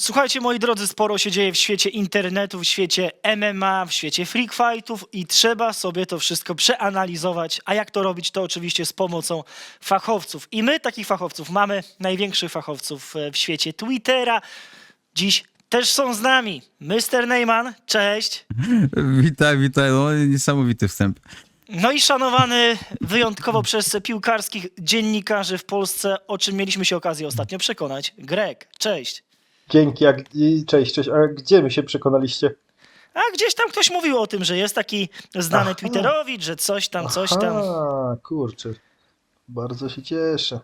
Słuchajcie, moi drodzy, sporo się dzieje w świecie internetu, w świecie MMA, w świecie freak fightów i trzeba sobie to wszystko przeanalizować. A jak to robić? To oczywiście z pomocą fachowców. I my takich fachowców mamy, największych fachowców e, w świecie Twittera. Dziś też są z nami Mr. Neyman, cześć. Witaj, witaj, no niesamowity wstęp. No i szanowany wyjątkowo przez piłkarskich dziennikarzy w Polsce, o czym mieliśmy się okazję ostatnio przekonać, Greg, cześć. Dzięki, jak, i cześć, cześć. A gdzie mi się przekonaliście? A gdzieś tam ktoś mówił o tym, że jest taki znany Aha. Twitterowicz, że coś tam, coś tam. A, kurczę. Bardzo się cieszę.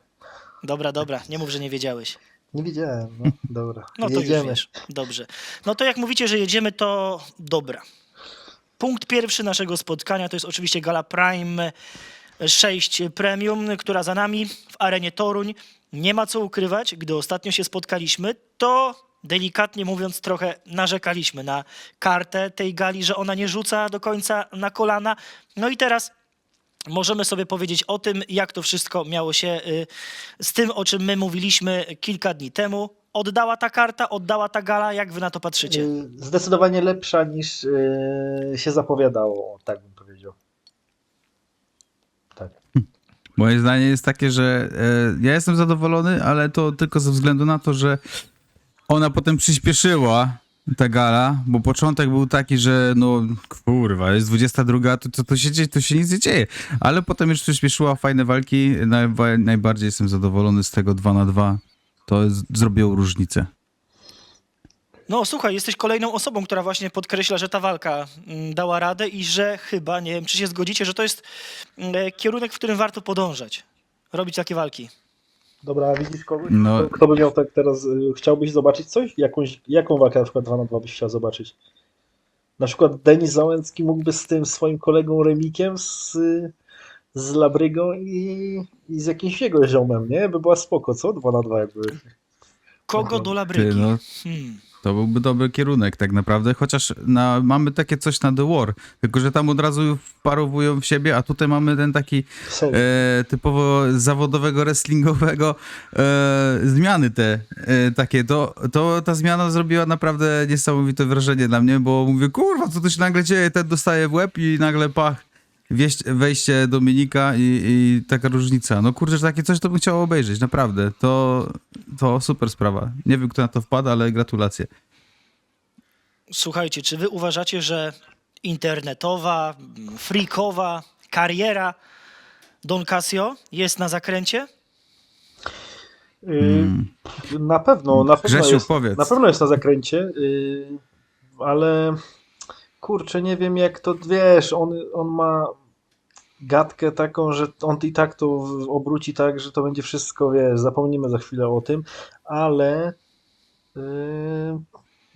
Dobra, dobra, nie mów, że nie wiedziałeś. Nie widziałem, no dobra. No to już Jedziemy. wiesz. Dobrze. No to jak mówicie, że jedziemy, to dobra. Punkt pierwszy naszego spotkania to jest oczywiście Gala Prime 6 Premium, która za nami w arenie Toruń. Nie ma co ukrywać, gdy ostatnio się spotkaliśmy, to delikatnie mówiąc trochę narzekaliśmy na kartę tej gali, że ona nie rzuca do końca na kolana. No i teraz możemy sobie powiedzieć o tym, jak to wszystko miało się y, z tym, o czym my mówiliśmy kilka dni temu. Oddała ta karta, oddała ta gala, jak wy na to patrzycie? Y, Zdecydowanie lepsza niż y, się zapowiadało, tak bym powiedział. Tak. Moje zdanie jest takie, że e, ja jestem zadowolony, ale to tylko ze względu na to, że ona potem przyspieszyła, ta gala, bo początek był taki, że no kurwa, jest 22, to, to, to się dzieje, to się nic nie dzieje. Ale potem już przyspieszyła, fajne walki, Najba, najbardziej jestem zadowolony z tego 2 na 2 To jest, zrobiło różnicę. No słuchaj, jesteś kolejną osobą, która właśnie podkreśla, że ta walka mm, dała radę i że chyba, nie wiem, czy się zgodzicie, że to jest mm, kierunek, w którym warto podążać. Robić takie walki. Dobra, a widzisz kogoś? No. Kto, kto by miał tak teraz, y, chciałbyś zobaczyć coś? Jakąś, jaką walkę na przykład 2 na 2 byś chciał zobaczyć? Na przykład Denis Załęcki mógłby z tym swoim kolegą Remikiem z, z Labrygą i, i z jakimś jego ziomem, nie? By była spoko, co? 2 na 2 jakby. Kogo do Ty, labryki? no, Hmm. To byłby dobry kierunek tak naprawdę, chociaż na, mamy takie coś na The War, tylko że tam od razu wparowują w siebie, a tutaj mamy ten taki e, typowo zawodowego, wrestlingowego e, zmiany te e, takie. To, to ta zmiana zrobiła naprawdę niesamowite wrażenie na mnie, bo mówię, kurwa, co tu się nagle dzieje, ten dostaje w łeb i nagle pach, wieść, wejście Dominika i, i taka różnica. No kurczę, że takie coś to bym chciał obejrzeć, naprawdę. To, to super sprawa. Nie wiem, kto na to wpada, ale gratulacje. Słuchajcie, czy wy uważacie, że internetowa, freakowa kariera Don Casio jest na zakręcie? Y, Na pewno, na pewno, Grzesiu, jest, powiedz. na pewno jest na zakręcie, y, ale kurczę, nie wiem jak to, wiesz, on, on ma gadkę taką, że on i tak to obróci tak, że to będzie wszystko, wiesz, zapomnimy za chwilę o tym, ale y,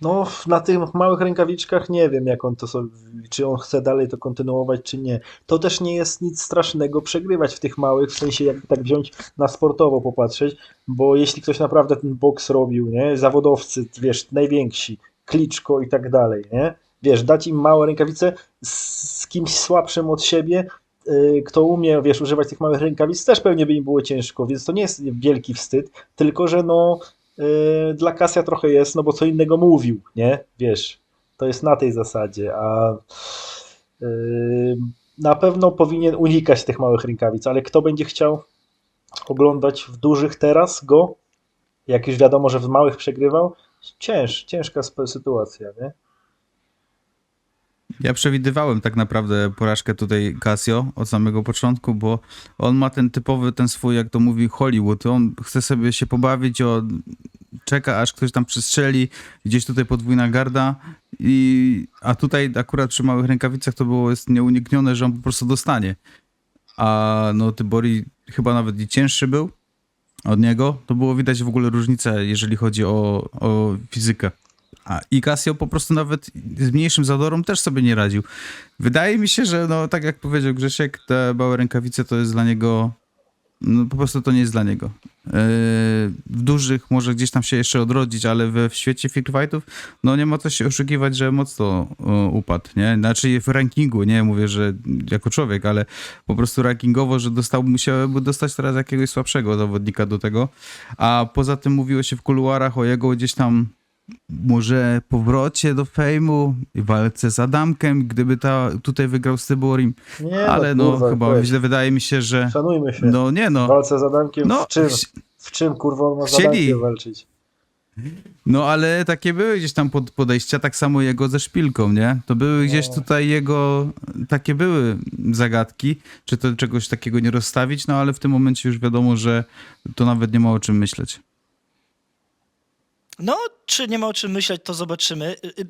no na tych małych rękawiczkach nie wiem jak on to sobie, czy on chce dalej to kontynuować, czy nie. To też nie jest nic strasznego przegrywać w tych małych, w sensie jak tak wziąć na sportowo popatrzeć, bo jeśli ktoś naprawdę ten boks robił, nie, zawodowcy, wiesz, najwięksi, Kliczko i tak dalej, nie, wiesz, dać im małe rękawice z, kimś słabszym od siebie, y, kto umie, wiesz, używać tych małych rękawic, też pewnie by im było ciężko, więc to nie jest wielki wstyd, tylko że no y, dla Kasia trochę jest, no bo co innego mówił, nie, wiesz, to jest na tej zasadzie, a y, na pewno powinien unikać tych małych rękawic, ale kto będzie chciał oglądać w dużych teraz go, jak już wiadomo, że w małych przegrywał, cięż, ciężka sytuacja, nie? Ja przewidywałem tak naprawdę porażkę tutaj Casio od samego początku, bo on ma ten typowy, ten swój, jak to mówi Hollywood. On chce sobie się pobawić, on czeka aż ktoś tam przestrzeli, gdzieś tutaj podwójna garda. I, a tutaj akurat przy małych rękawicach to było jest nieuniknione, że on po prostu dostanie. A no Tybori chyba nawet i cięższy był od niego. To było widać w ogóle różnicę, jeżeli chodzi o, o fizykę. A i Casio po prostu nawet z mniejszym zadorą też sobie nie radził. Wydaje mi się, że no tak jak powiedział Grzesiek, te małe rękawice to jest dla niego, no po prostu to nie jest dla niego. Yy, w dużych może gdzieś tam się jeszcze odrodzić, ale we, w świecie fight fightów no nie ma co się oszukiwać, że mocno o, upadł, nie? Znaczy w rankingu, nie mówię, że jako człowiek, ale po prostu rankingowo, że dostał, musiałby dostać teraz jakiegoś słabszego zawodnika do tego. A poza tym mówiło się w kuluarach o jego gdzieś tam może powrocie do fejmu i walce z Adamkiem, gdyby ta tutaj wygrał z Tyborim. Nie, Ale no, kurwa, chyba źle wydaje mi się, że Szanujmy się. no nie no. walce z Adamkiem No, w czym? W czym kurwa on ma z Chcieli. Adamkiem walczyć? No ale takie były gdzieś tam pod podejścia, tak samo jego ze szpilką, nie? To były gdzieś No. tutaj jego, takie były zagadki, czy to czegoś takiego nie rozstawić, no ale w tym momencie już wiadomo, że to nawet nie ma o czym myśleć. No, czy nie ma o czym myśleć, to zobaczymy. Y, y,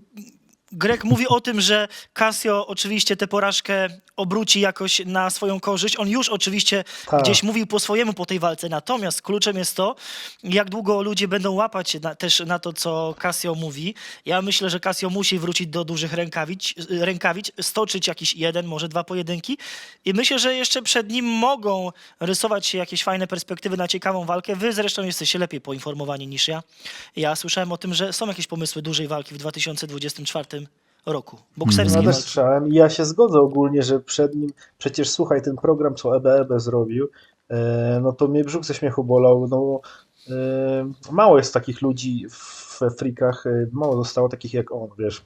Greg mówi o tym, że Casio oczywiście tę porażkę obróci jakoś na swoją korzyść. On już oczywiście Tak. gdzieś mówił po swojemu po tej walce. Natomiast kluczem jest to, jak długo ludzie będą łapać się na, też na to, co Casio mówi. Ja myślę, że Casio musi wrócić do dużych rękawic, rękawic, stoczyć jakiś jeden, może dwa pojedynki. I myślę, że jeszcze przed nim mogą rysować się jakieś fajne perspektywy na ciekawą walkę. Wy zresztą jesteście lepiej poinformowani niż ja. Ja słyszałem o tym, że są jakieś pomysły dużej walki w 2024 roku. Bokserskiej Ja też walki. słyszałem i ja się zgodzę ogólnie, że przed nim, przecież słuchaj, ten program, co EBEB zrobił, e, no to mnie brzuch ze śmiechu bolał, no e, mało jest takich ludzi we frikach, e, mało zostało takich jak on, wiesz.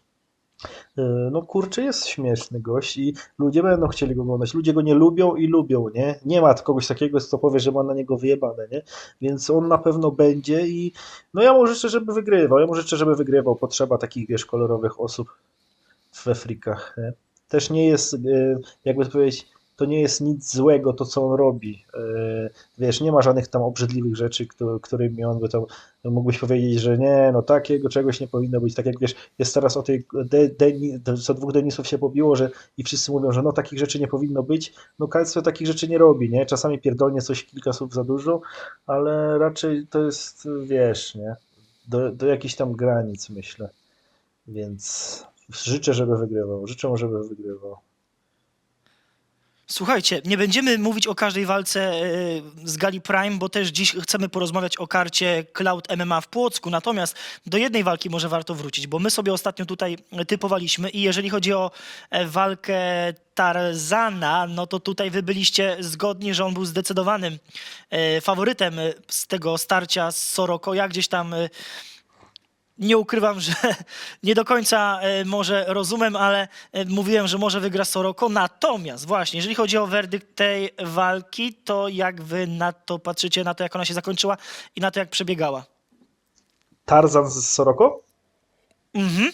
E, No kurczę, jest śmieszny gość i ludzie będą chcieli go oglądać. Ludzie go nie lubią i lubią, nie? Nie ma kogoś takiego, co powie, że ma na niego wyjebane, nie? Więc on na pewno będzie i no ja mu życzę, żeby wygrywał. Ja mu życzę, żeby wygrywał. Potrzeba takich, wiesz, kolorowych osób we frikach. Też nie jest, e, jakby to powiedzieć, to nie jest nic złego to, co on robi. E, Wiesz, nie ma żadnych tam obrzydliwych rzeczy, któ- którymi on by tam mógłbyś powiedzieć, że nie, no takiego czegoś nie powinno być. Tak jak wiesz, jest teraz o tej, de, Deni, co dwóch Denisów się pobiło, że i wszyscy mówią, że no takich rzeczy nie powinno być. No Kalcio takich rzeczy nie robi, nie? Czasami pierdolnie coś kilka słów za dużo, ale raczej to jest, wiesz, nie? Do, do jakichś tam granic, myślę. Więc życzę, żeby wygrywał. Życzę żeby wygrywał. Słuchajcie, nie będziemy mówić o każdej walce e, z Gali Prime, bo też dziś chcemy porozmawiać o karcie Cloud MMA w Płocku. Natomiast do jednej walki może warto wrócić, bo my sobie ostatnio tutaj typowaliśmy i jeżeli chodzi o e, walkę Tarzana, no to tutaj wy byliście zgodni, że on był zdecydowanym e, faworytem z tego starcia z Soroko. Ja gdzieś tam nie ukrywam, że nie do końca e, może rozumiem, ale e, mówiłem, że może wygra Soroko. Natomiast właśnie, jeżeli chodzi o werdykt tej walki, to jak wy na to patrzycie, na to jak ona się zakończyła i na to jak przebiegała? Tarzan z Soroko? Mhm.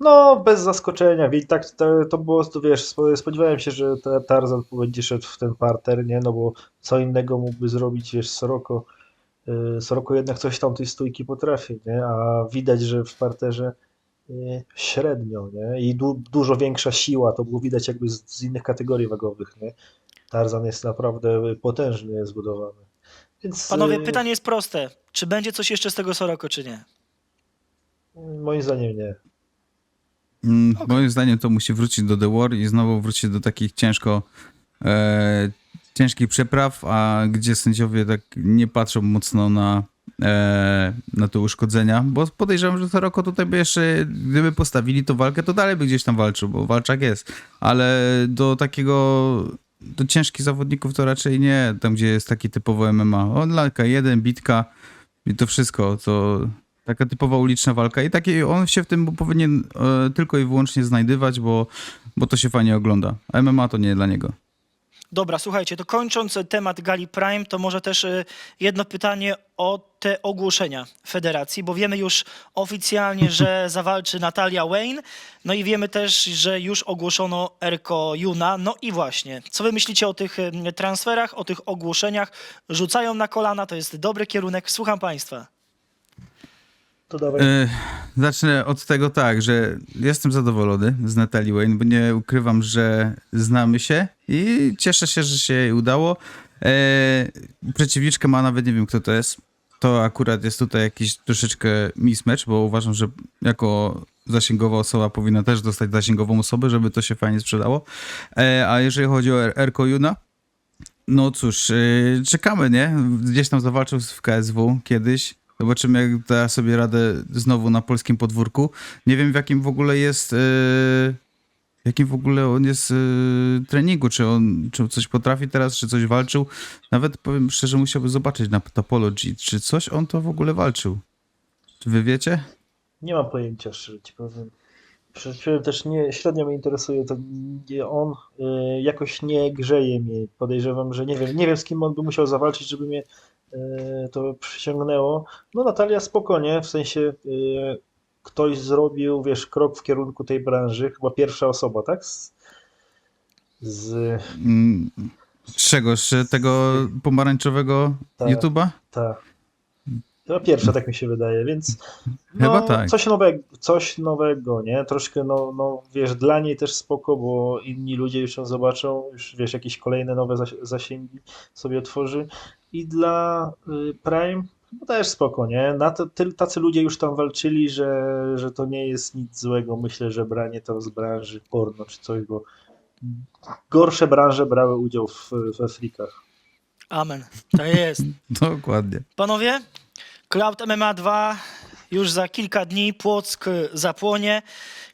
No, bez zaskoczenia. Tak, to, to było, to wiesz, spo- spodziewałem się, że ta- Tarzan będzie szedł w ten parter, nie? No bo co innego mógłby zrobić, wiesz, Soroko. Y, Soroko jednak coś tam tej stójki potrafi, nie? A widać, że w parterze y, średnio, nie? I du dużo większa siła, to było widać jakby z, z innych kategorii wagowych, nie? Tarzan jest naprawdę potężnie zbudowany. Więc Panowie, y, pytanie jest proste. Czy będzie coś jeszcze z tego Soroko, czy nie? moim zdaniem nie. Mm, Moim zdaniem to musi wrócić do The War i znowu wrócić do takich ciężko e, ciężkich przepraw, a gdzie sędziowie tak nie patrzą mocno na, e, na te uszkodzenia, bo podejrzewam, że Soroko tutaj by jeszcze, gdyby postawili to walkę, to dalej by gdzieś tam walczył, bo walczak jest, ale do takiego do ciężkich zawodników to raczej nie, tam gdzie jest taki typowo MMA. On lalka jeden, bitka i to wszystko, to taka typowa uliczna walka i taki on się w tym powinien e, tylko i wyłącznie znajdywać, bo, bo to się fajnie ogląda. A MMA to nie dla niego. Dobra, słuchajcie, to kończąc temat Gali Prime, to może też y, jedno pytanie o te ogłoszenia federacji, bo wiemy już oficjalnie, że zawalczy Natalia Wayne, no i wiemy też, że już ogłoszono Erko Juna. No i właśnie, co wy myślicie o tych transferach, o tych ogłoszeniach? Rzucają na kolana, to jest dobry kierunek. Słucham państwa. To dawaj. E, zacznę od tego tak, że jestem zadowolony z Natalie Wayne, bo nie ukrywam, że znamy się i cieszę się, że się jej udało. E, przeciwniczkę ma nawet nie wiem kto to jest. To akurat jest tutaj jakiś troszeczkę mismatch, bo uważam, że jako zasięgowa osoba powinna też dostać zasięgową osobę, żeby to się fajnie sprzedało. E, a jeżeli chodzi o Er- Erko Juna, no cóż, yy, czekamy, nie? Gdzieś tam zawalczył w KSW kiedyś. Zobaczymy, jak da sobie radę znowu na polskim podwórku. Nie wiem, w jakim w ogóle jest. Yy, jakim w ogóle on jest yy, treningu. Czy on czy coś potrafi teraz, czy coś walczył. Nawet powiem szczerze, musiałbym zobaczyć na Topology, czy coś on to w ogóle walczył. Czy wy wiecie? Nie mam pojęcia, szczerze ci powiem. Powiem, też nie, średnio mnie interesuje to, on y, jakoś nie grzeje mnie. Podejrzewam, że nie wiem, nie wiem z kim on by musiał zawalczyć, żeby mnie to przyciągnęło. No Natalia spokojnie, w sensie y, ktoś zrobił, wiesz, krok w kierunku tej branży, chyba pierwsza osoba, tak? Z, z Mm, Z czegoś, z tego pomarańczowego Tak. YouTube'a? Tak. To pierwsza, tak mi się wydaje, więc Chyba no, tak. coś nowego, coś nowego, nie? Troszkę, no, no, wiesz, dla niej też spoko, bo inni ludzie już ją zobaczą, już, wiesz, jakieś kolejne nowe zasi- zasięgi sobie otworzy i dla y, Prime no też spoko, nie? Na to, ty, tacy ludzie już tam walczyli, że, że to nie jest nic złego, myślę, że branie to z branży porno czy coś, bo gorsze branże brały udział w, we frikach. Amen. To jest. Dokładnie. Panowie, Cloud MMA 2 już za kilka dni, Płock zapłonie.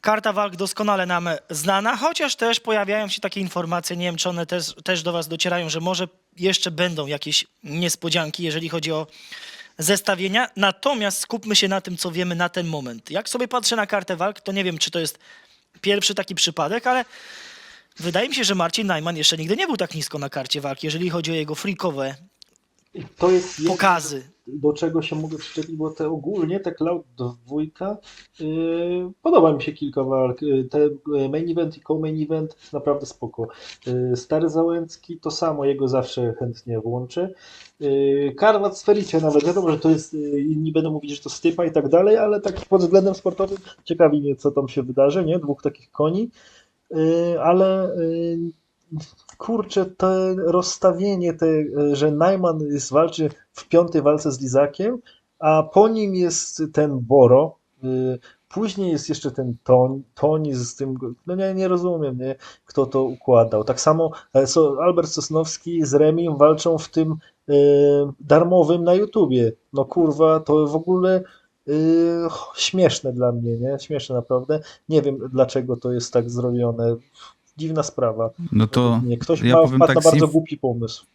Karta walk doskonale nam znana, chociaż też pojawiają się takie informacje, nie wiem czy one też, też do was docierają, że może jeszcze będą jakieś niespodzianki, jeżeli chodzi o zestawienia. Natomiast skupmy się na tym, co wiemy na ten moment. Jak sobie patrzę na kartę walk, to nie wiem, czy to jest pierwszy taki przypadek, ale wydaje mi się, że Marcin Najman jeszcze nigdy nie był tak nisko na karcie walki, jeżeli chodzi o jego freakowe I To jest pokazy. do czego się mogę przyczepić, bo te ogólnie, te Cloud dwójka, yy, podoba mi się kilka walk. Yy, Te yy, main event i co-main event naprawdę spoko. Yy, Stary Załęcki to samo, jego zawsze chętnie włączę. Yy, Karwat z Fericie nawet, wiadomo, że to jest, yy, inni będą mówić, że to stypa i tak dalej, ale tak pod względem sportowym ciekawi mnie, co tam się wydarzy, nie? Dwóch takich koni. Yy, Ale kurczę, to rozstawienie, te, że Najman walczy w piątej walce z Lizakiem, a po nim jest ten Boro, y, później jest jeszcze ten Toń, Toń z tym, no nie, nie rozumiem, nie, kto to układał. Tak samo e, Albert Sosnowski z Remim walczą w tym y, darmowym na YouTubie. No kurwa, to w ogóle y, śmieszne dla mnie, nie? Śmieszne naprawdę. Nie wiem, dlaczego to jest tak zrobione. Dziwna sprawa. No to Nie, ktoś ja ma powiem tak na bardzo głupi pomysł.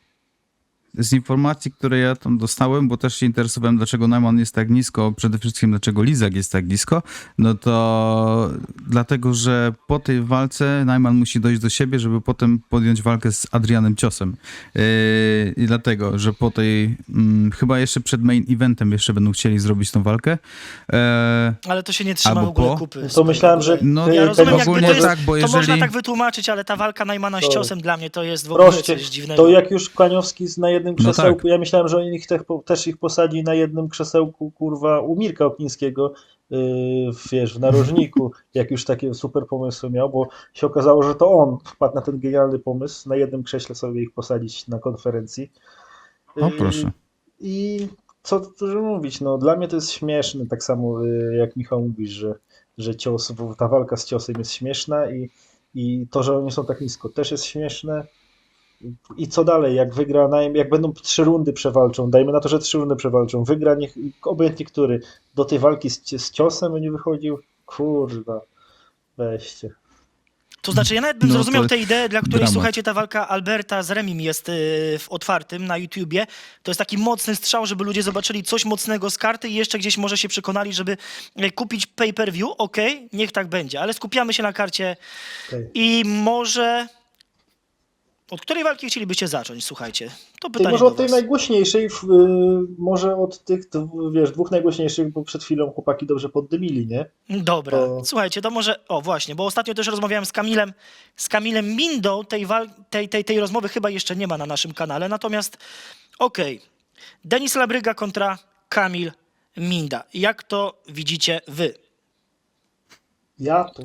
Z informacji, które ja tam dostałem, bo też się interesowałem, dlaczego Neumann jest tak nisko, przede wszystkim dlaczego Lizak jest tak nisko, no to dlatego, że po tej walce Neumann musi dojść do siebie, żeby potem podjąć walkę z Adrianem Ciosem. Yy, I dlatego, że po tej, mm, chyba jeszcze przed main eventem jeszcze będą chcieli zrobić tą walkę. Yy, Ale to się nie trzyma w ogóle po? kupy. To myślałem, że No, Ja rozumiem, ogólnie to jest, tak, bo to jeżeli- można tak wytłumaczyć, ale ta walka Najmana z To- ciosem dla mnie to jest w ogóle Proszę, coś dziwnego. to jak już Kaniowski na jednym No krzesełku, tak. ja myślałem, że oni ich te, też ich posadzi na jednym krzesełku, kurwa, u Mirka Oknińskiego, yy, wiesz, w narożniku, jak już takie super pomysły miał, bo się okazało, że to on wpadł na ten genialny pomysł, na jednym krześle sobie ich posadzić na konferencji. O, Yy, proszę. I co tu mówić, no dla mnie to jest śmieszne, tak samo yy, jak Michał mówisz, że, że cios, ta walka z ciosem jest śmieszna i, i to, że oni są tak nisko też jest śmieszne. I co dalej, jak wygra, jak będą trzy rundy przewalczą, dajmy na to, że trzy rundy przewalczą, wygra niech, obojętnie który, do tej walki z, z ciosem będzie wychodził, kurwa, weźcie. To znaczy, ja nawet bym No, zrozumiał tę ideę, dla której, dramat. słuchajcie, ta walka Alberta z Remim jest y, w otwartym na YouTubie. To jest taki mocny strzał, żeby ludzie zobaczyli coś mocnego z karty i jeszcze gdzieś może się przekonali, żeby e, kupić pay-per-view. Okej, niech tak będzie, ale skupiamy się na karcie Okej. i może... Od której walki chcielibyście zacząć, słuchajcie? To pytanie może od tej najgłośniejszej, y, może od tych, wiesz, dwóch najgłośniejszych, bo przed chwilą chłopaki dobrze poddymili, nie? Dobra, To- słuchajcie, to może, o właśnie, bo ostatnio też rozmawiałem z Kamilem, z Kamilem Mindą, tej, wal, tej, tej, tej rozmowy chyba jeszcze nie ma na naszym kanale, natomiast okej, Denis Labryga kontra Kamil Minda. Jak to widzicie wy? Ja ty,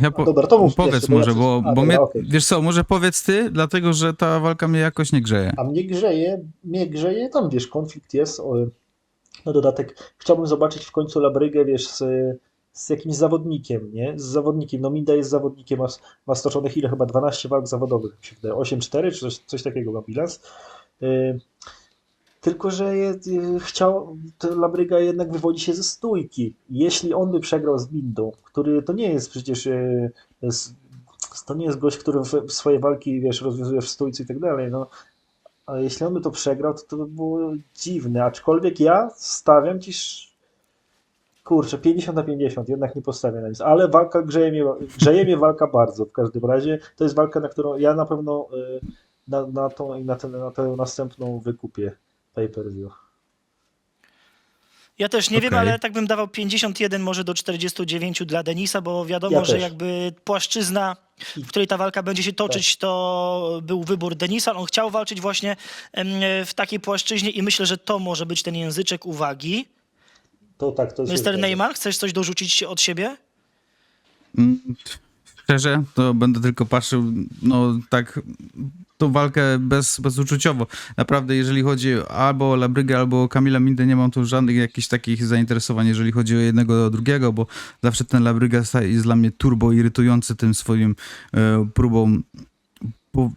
Ja po, dobra, to mów powiedz może, ja bo, coś- a, bo dobra, mnie, okej. wiesz co, może powiedz ty, dlatego, że ta walka mnie jakoś nie grzeje. A mnie grzeje, mnie grzeje, tam wiesz, konflikt jest. O, no dodatek, chciałbym zobaczyć w końcu Labrygę, wiesz, z, z jakimś zawodnikiem, nie? Z zawodnikiem. No Minda jest zawodnikiem, ma, ma stoczonych ile? Chyba 12 walk zawodowych, mi się wydaje. 8-4 czy coś, coś takiego ma bilans. Y, tylko, że je, y, chciał, Labryga jednak wywodzi się ze stójki. Jeśli on by przegrał z Mindą, który to nie jest przecież y, to nie jest gość, który swoje walki, wiesz, rozwiązuje w stójce i tak dalej, no. A jeśli on by to przegrał, to to by było dziwne. Aczkolwiek ja stawiam ci. kurczę, 50 na 50, jednak nie postawię na nic, ale walka grzeje mnie, grzeje mnie walka bardzo w każdym razie. To jest walka, na którą ja na pewno y, na, na tą i na tę następną wykupię pay-per-view. Ja też nie wiem, Okej. ale tak bym dawał 51 może do 49 dla Denisa, bo wiadomo, Ja że też. jakby płaszczyzna, w której ta walka będzie się toczyć, to był wybór Denisa. On chciał walczyć właśnie w takiej płaszczyźnie i myślę, że to może być ten języczek uwagi. To tak, to jest Mr. Neymar, chcesz coś dorzucić od siebie? Mm, Szczerze, to będę tylko patrzył, no tak, tą walkę bez, bezuczuciowo. Naprawdę, jeżeli chodzi albo o Labrygę, albo o Kamila Mindę, nie mam tu żadnych jakichś takich zainteresowań, jeżeli chodzi o jednego, o drugiego, bo zawsze ten Labryga jest dla mnie turbo irytujący tym swoim e, próbą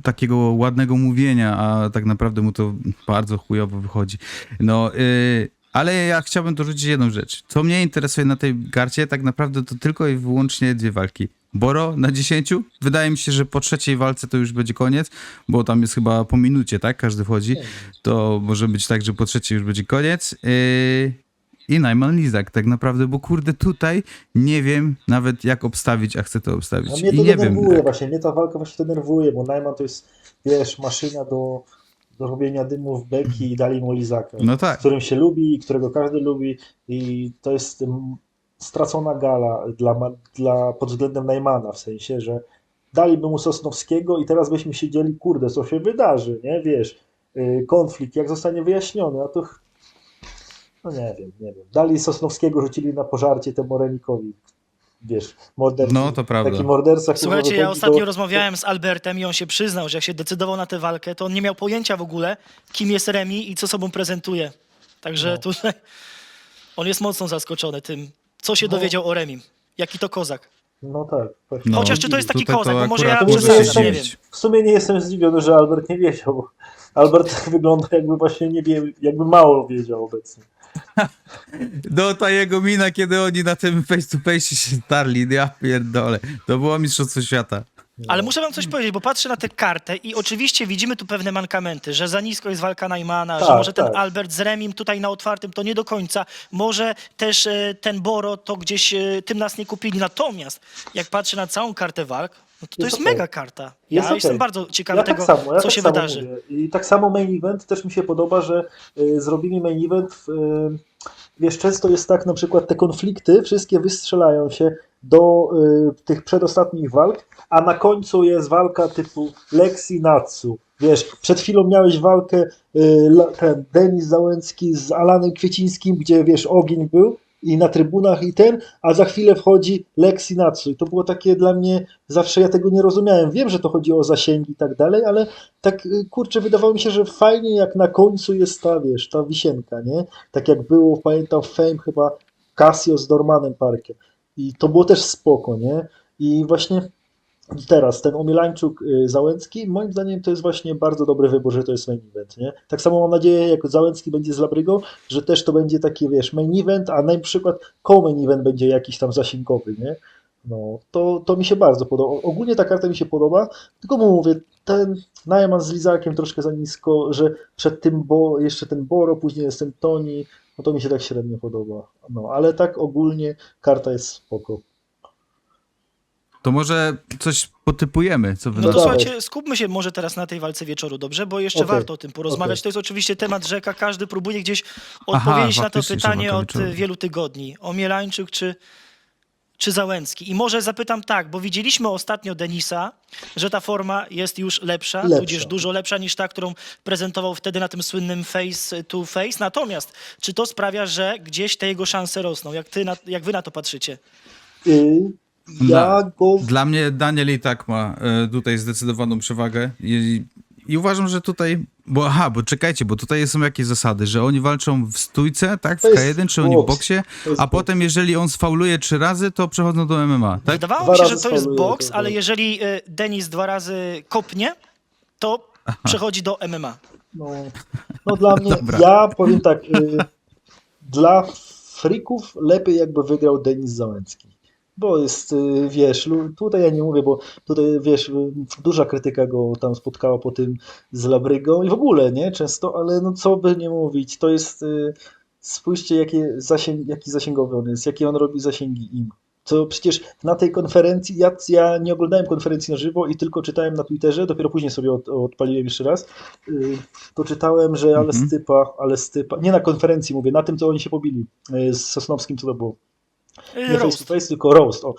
takiego ładnego mówienia, a tak naprawdę mu to bardzo chujowo wychodzi. No, y, ale ja chciałbym dorzucić jedną rzecz. Co mnie interesuje na tej karcie, tak naprawdę to tylko i wyłącznie dwie walki. Boro na 10. Wydaje mi się, że po trzeciej walce to już będzie koniec, bo tam jest chyba po minucie, tak? Każdy wchodzi. To może być tak, że po trzeciej już będzie koniec. Yy, I Najman Lizak tak naprawdę, bo kurde tutaj nie wiem nawet jak obstawić, a chcę to obstawić. A mnie I to nie denerwuje wiem. tak. właśnie, mnie ta walka właśnie denerwuje, bo Najman to jest, wiesz, maszyna do, do robienia dymów beki i dali mu Lizaka, No tak. którym się lubi i którego każdy lubi i to jest stracona gala dla, dla, pod względem Najmana, w sensie, że daliby mu Sosnowskiego i teraz byśmy siedzieli, kurde, co się wydarzy, nie, wiesz, y, konflikt, jak zostanie wyjaśniony, a to no nie wiem, nie wiem. Dali Sosnowskiego, rzucili na pożarcie temu Renikowi, wiesz, mordercy. No, to prawda. Taki morderca, który Słuchajcie, ja ostatnio do- rozmawiałem z Albertem i on się przyznał, że jak się decydował na tę walkę, to on nie miał pojęcia w ogóle, kim jest Remi i co sobą prezentuje. Także No. tutaj on jest mocno zaskoczony tym, co się No. dowiedział o Remim. Jaki to kozak. No tak. właśnie. No, Chociaż czy to jest taki tutaj to kozak, bo może ja akurat przesadzam, nie wiem. W sumie nie jestem zdziwiony, że Albert nie wiedział. bo Albert wygląda jakby właśnie nie wie, jakby mało wiedział obecnie. No ta jego mina, kiedy oni na tym face to face się starli, ja pierdolę. To było mistrzostwo świata. Ale muszę wam coś powiedzieć, bo patrzę na tę kartę i oczywiście widzimy tu pewne mankamenty, że za nisko jest walka Najmana, że Tak, może ten tak. Albert z Remim tutaj na otwartym to nie do końca, może też e, ten Boro to gdzieś e, tym nas nie kupili. Natomiast jak patrzę na całą kartę walk, no to to Jest jest okej. mega karta. Ja Jest okej. jestem bardzo ciekawy tego, tak samo, ja co tak się samo wydarzy. Mówię. I tak samo main event też mi się podoba, że y, zrobili main event. W, y, wiesz, często jest tak, na przykład te konflikty wszystkie wystrzelają się do y, tych przedostatnich walk, a na końcu jest walka typu Lexi Natsu. Wiesz, przed chwilą miałeś walkę y, ten Denis Załęcki z Alanem Kwiecińskim, gdzie wiesz, ogień był i na trybunach i ten, a za chwilę wchodzi Lexi Natsu. I to było takie dla mnie, zawsze ja tego nie rozumiałem. Wiem, że to chodzi o zasięgi i tak dalej, ale tak y, kurczę, wydawało mi się, że fajnie jak na końcu jest ta, wiesz, ta wisienka, nie? Tak jak było, pamiętam, Fame chyba Casio z Normanem Parkiem. I to było też spoko, nie? I właśnie teraz ten Omielańczuk y, Załęcki, moim zdaniem to jest właśnie bardzo dobry wybór, że to jest main event, nie? Tak samo mam nadzieję, jak Załęcki będzie z Labrygą, że też to będzie taki, wiesz, main event, a na przykład co-main event będzie jakiś tam zasięgowy, nie? No, to, to mi się bardzo podoba. Ogólnie ta karta mi się podoba, tylko mówię, ten Najman z Lizakiem troszkę za nisko, że przed tym bo, jeszcze ten Boro, później jest ten Toni, no to mi się tak średnio podoba. No, ale tak ogólnie karta jest spoko. To może coś potypujemy, co wy No to słuchajcie, skupmy się może teraz na tej walce wieczoru, dobrze? Bo jeszcze Okej, warto o tym porozmawiać. okej. To jest oczywiście temat rzeka, każdy próbuje gdzieś Aha, odpowiedzieć na to faktycznie, że pytanie walka od wieczoru. wielu tygodni. Omielańczyk czy, czy Załęcki? I może zapytam tak, bo widzieliśmy ostatnio Denisa, że ta forma jest już lepsza, Lepsza. tudzież dużo lepsza niż ta, którą prezentował wtedy na tym słynnym face to face. Natomiast czy to sprawia, że gdzieś te jego szanse rosną? Jak, ty na, jak wy na to patrzycie? Y, ja Dla- go Dla mnie Daniel i tak ma e, tutaj zdecydowaną przewagę i, i uważam, że tutaj, bo aha, bo czekajcie, bo tutaj są jakieś zasady, że oni walczą w stójce, tak, w To jest K1, czy oni w boks. boksie, a potem jeżeli on sfauluje trzy razy, to przechodzą do MMA, tak? Wydawało Dwa mi się, że to jest boks, to ale tak. jeżeli y, Denis dwa razy kopnie, to przechodzi do MMA. No, no dla mnie, Dobra. ja powiem tak, y, dla frików lepiej jakby wygrał Denis Załęcki. Bo jest, y, wiesz, tutaj ja nie mówię, bo tutaj, wiesz, y, duża krytyka go tam spotkała po tym z Labrygą i w ogóle, nie, często, ale no co by nie mówić, to jest y, spójrzcie, jakie zasięg, jaki zasięgowy on jest, jakie on robi zasięgi im. To przecież na tej konferencji, ja, ja nie oglądałem konferencji na żywo i tylko czytałem na Twitterze, dopiero później sobie od, odpaliłem jeszcze raz, to czytałem, że ale Mhm. stypa, ale stypa, nie na konferencji mówię, na tym, co oni się pobili z Sosnowskim, co to było. Nie face Roast. to face, tylko roast. O.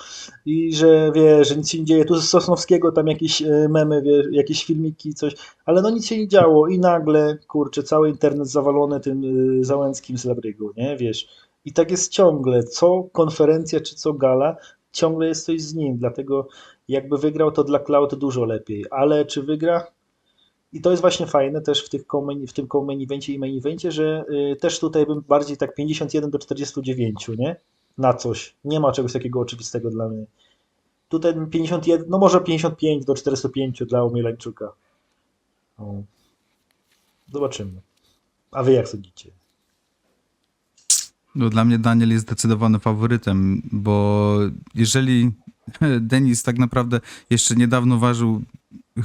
I że wie, że nic się nie dzieje. Tu z Sosnowskiego tam jakieś e, memy, wie, jakieś filmiki, coś. Ale no nic się nie działo i nagle, kurczę, cały internet zawalony tym y, Załęckim z Labrygu, nie? Wiesz. I tak jest ciągle. Co konferencja czy co gala, ciągle jest coś z nim. Dlatego jakby wygrał, to dla Cloud dużo lepiej. Ale czy wygra? I to jest właśnie fajne też w, tych w tym co-main evencie i main evencie, że y, też tutaj bym bardziej tak 51 do 49, nie? Na coś. Nie ma czegoś takiego oczywistego dla mnie. Tutaj 51, no może 55 do 405 dla Omielańczuka. O. Zobaczymy. A wy jak sądzicie? No, dla mnie Daniel jest zdecydowanym faworytem, bo jeżeli Denis tak naprawdę jeszcze niedawno ważył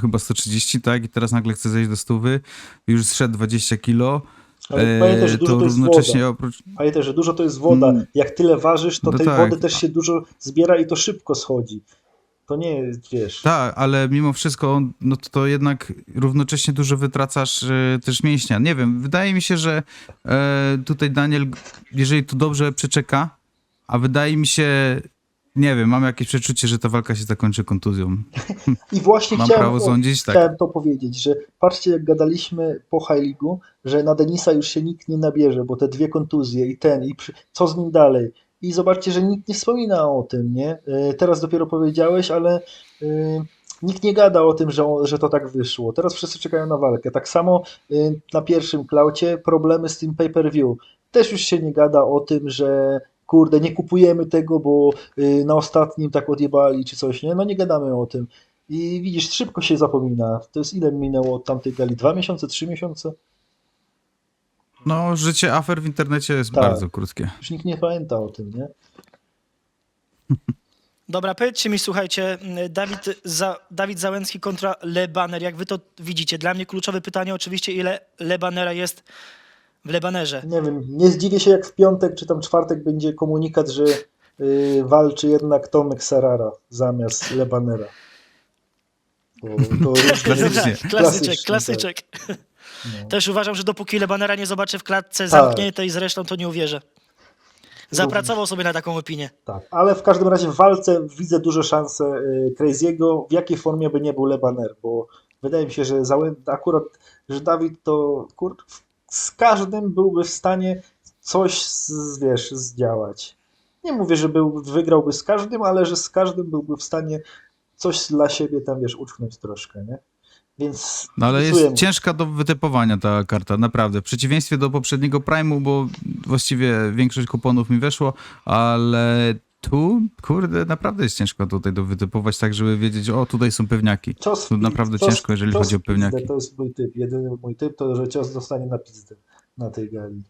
chyba 130, tak, i teraz nagle chce zejść do stówy, już zszedł 20 kilo, Ale e, pamiętaj, że dużo to to jest woda. oprócz... Pamiętaj, że dużo to jest woda. Mm. Jak tyle ważysz, to No tej tak. wody też się dużo zbiera i to szybko schodzi. To nie jest, wiesz... Tak, ale mimo wszystko, no to, to jednak równocześnie dużo wytracasz e, też mięśnia. Nie wiem, wydaje mi się, że e, tutaj Daniel, jeżeli to dobrze przeczeka, a wydaje mi się, nie wiem, mam jakieś przeczucie, że ta walka się zakończy kontuzją. I właśnie Mam chciałem, prawo sądzić, tak. chciałem to powiedzieć, że patrzcie jak gadaliśmy po High że na Denisa już się nikt nie nabierze, bo te dwie kontuzje i ten, i przy, co z nim dalej. I zobaczcie, że nikt nie wspomina o tym, nie? E, Teraz dopiero powiedziałeś, ale e, nikt nie gada o tym, że, że to tak wyszło. Teraz wszyscy czekają na walkę. Tak samo e, na pierwszym klaucie problemy z tym pay-per-view. Też już się nie gada o tym, że kurde, nie kupujemy tego, bo y, na ostatnim tak odjebali czy coś, nie? No nie gadamy o tym. I widzisz, szybko się zapomina. To jest ile minęło od tamtej gali? Dwa miesiące, trzy miesiące? No, życie afer w internecie jest Tak. bardzo krótkie. Już nikt nie pamięta o tym, nie? Dobra, powiedzcie mi, słuchajcie, Dawid, za, Dawid Załęcki kontra Lebaner, jak wy to widzicie? Dla mnie kluczowe pytanie oczywiście, ile Lebanera jest w Lebanerze? Nie wiem, nie zdziwię się jak w piątek czy tam czwartek będzie komunikat, że y, walczy jednak Tomek Sarara zamiast Lebanera. Bo to Klasycznie. Tak, klasyczek, Klasycznie, klasyczek. No. Też uważam, że dopóki Lebanera nie zobaczę w klatce Tak. zamkniętej zresztą, to nie uwierzę. Zapracował sobie na taką opinię. Tak, ale w każdym razie w walce widzę duże szanse y, Crazy'ego, w jakiej formie by nie był Lebaner, bo wydaje mi się, że akurat, że Dawid to kur... z każdym byłby w stanie coś z, wiesz, zdziałać. Nie mówię, że był, wygrałby z każdym, ale że z każdym byłby w stanie coś dla siebie tam, wiesz, uczknąć troszkę, nie? Więc No ale jest mu. ciężka do wytypowania ta karta, naprawdę. W przeciwieństwie do poprzedniego Prime'u, bo właściwie większość kuponów mi weszło, ale tu, kurde, naprawdę jest ciężko tutaj do wytypować, tak żeby wiedzieć, o, tutaj są pewniaki. Cios Tu naprawdę cios- ciężko, jeżeli chodzi o w pizdę pewniaki. To jest mój typ. Jedyny mój typ to, że cios dostanie na pizdę na tej gali.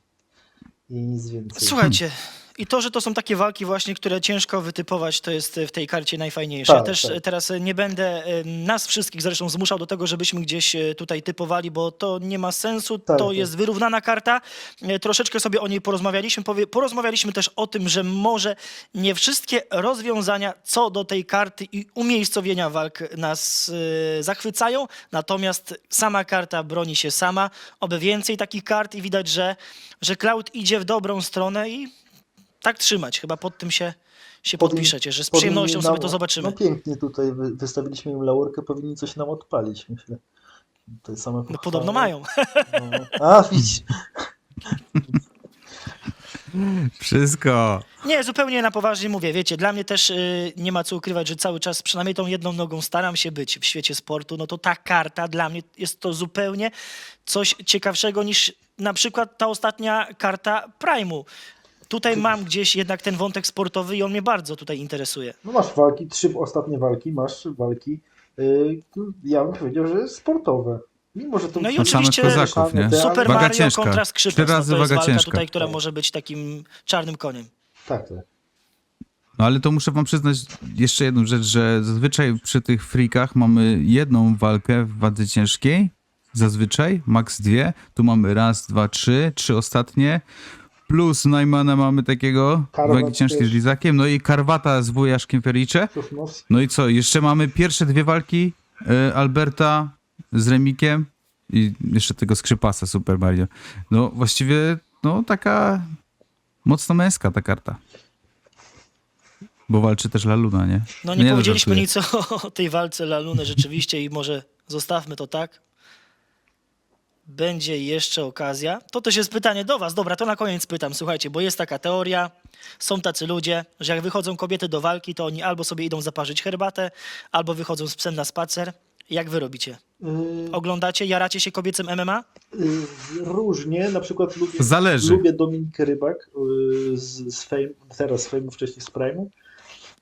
I nic więcej. Słuchajcie, i to, że to są takie walki właśnie, które ciężko wytypować, to jest w tej karcie najfajniejsze. ja Tak, też tak. e, teraz e, nie będę e, nas wszystkich zresztą zmuszał do tego, żebyśmy gdzieś e, tutaj typowali, bo to nie ma sensu, Tak, to tak. jest wyrównana karta. E, Troszeczkę sobie o niej porozmawialiśmy. Porozmawialiśmy też o tym, że może nie wszystkie rozwiązania co do tej karty i umiejscowienia walk nas e, zachwycają, natomiast sama karta broni się sama. Oby więcej takich kart i widać, że, że Cloud idzie w dobrą stronę i tak trzymać. Chyba pod tym się, się Pod- podpiszecie, że z przyjemnością nam- sobie to zobaczymy. No pięknie tutaj wy, wystawiliśmy im laurkę, powinni coś nam odpalić, myślę. To jest same No, pochwały. podobno mają. No. A, widzisz. Wszystko. Nie, zupełnie na poważnie mówię. Wiecie, dla mnie też y, nie ma co ukrywać, że cały czas przynajmniej tą jedną nogą staram się być w świecie sportu. No to ta karta dla mnie jest to zupełnie coś ciekawszego niż na przykład ta ostatnia karta Prime'u. Tutaj mam gdzieś jednak ten wątek sportowy i on mnie bardzo tutaj interesuje. No masz walki, trzy ostatnie walki, masz walki, yy, ja bym powiedział, że sportowe. Mimo, że to No i oczywiście kozaków, nie? Super Waga Mario ciężka. kontra Skrzypec. No, razy to jest waga walka ciężka. tutaj, która może być takim czarnym koniem. Tak, tak. No ale to muszę wam przyznać jeszcze jedną rzecz, że zazwyczaj przy tych freakach mamy jedną walkę w wadze ciężkiej, zazwyczaj, max dwie. Tu mamy raz, dwa, trzy, trzy ostatnie, plus Najmana mamy takiego, Karwat wagi ciężkiej z Lizakiem, no i Karwata z wujaszkiem Fericze. No i co, jeszcze mamy pierwsze dwie walki e, Alberta z Remikiem i jeszcze tego skrzypasa Super Mario. No właściwie, no taka mocno męska ta karta. Bo walczy też La Luna, nie? No nie, no, powiedzieliśmy nic o, o tej walce La Lunę rzeczywiście i może zostawmy to tak. Będzie jeszcze okazja. To też jest pytanie do was. Dobra, to na koniec pytam. Słuchajcie, bo jest taka teoria, są tacy ludzie, że jak wychodzą kobiety do walki, to oni albo sobie idą zaparzyć herbatę, albo wychodzą z psem na spacer. Jak wy robicie? Yy, Oglądacie, jaracie się kobiecym MMA? yy, różnie, na przykład lubię, Zależy. lubię Dominikę Rybak yy, z, z Fame, teraz z Fame'u, wcześniej z Prime'u.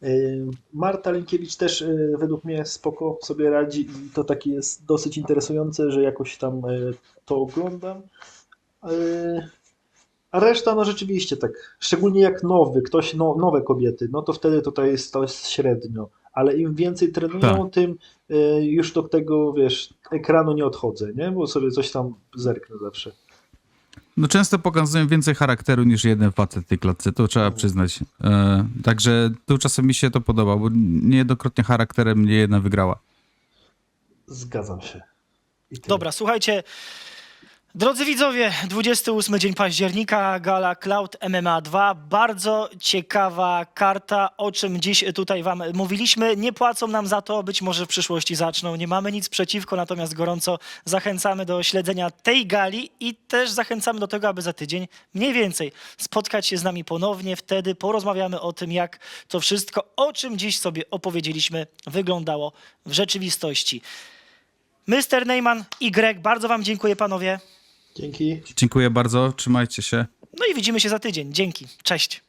Yy, Marta Linkiewicz też yy, według mnie spoko sobie radzi i to takie jest dosyć interesujące, że jakoś tam yy, to oglądam. A reszta, no rzeczywiście tak, szczególnie jak nowy, ktoś, no, nowe kobiety, no to wtedy to, jest, to jest średnio. Ale im więcej trenują, Tak. tym y, już do tego, wiesz, ekranu nie odchodzę, nie? Bo sobie coś tam zerknę zawsze. No często pokazują więcej charakteru niż jeden facet w tej klatce, to trzeba przyznać. E, także tu czasem mi się to podoba, bo niejednokrotnie charakterem nie jedna wygrała. Zgadzam się. Dobra, słuchajcie. Drodzy widzowie, 28 dzień października, gala Cloud MMA 2. Bardzo ciekawa karta, o czym dziś tutaj wam mówiliśmy. Nie płacą nam za to, być może w przyszłości zaczną. Nie mamy nic przeciwko, natomiast gorąco zachęcamy do śledzenia tej gali i też zachęcamy do tego, aby za tydzień mniej więcej spotkać się z nami ponownie. Wtedy porozmawiamy o tym, jak to wszystko, o czym dziś sobie opowiedzieliśmy, wyglądało w rzeczywistości. Mr. Neyman i Greg, bardzo wam dziękuję panowie. Dzięki. Dziękuję bardzo, trzymajcie się. No i widzimy się za tydzień. Dzięki. Cześć.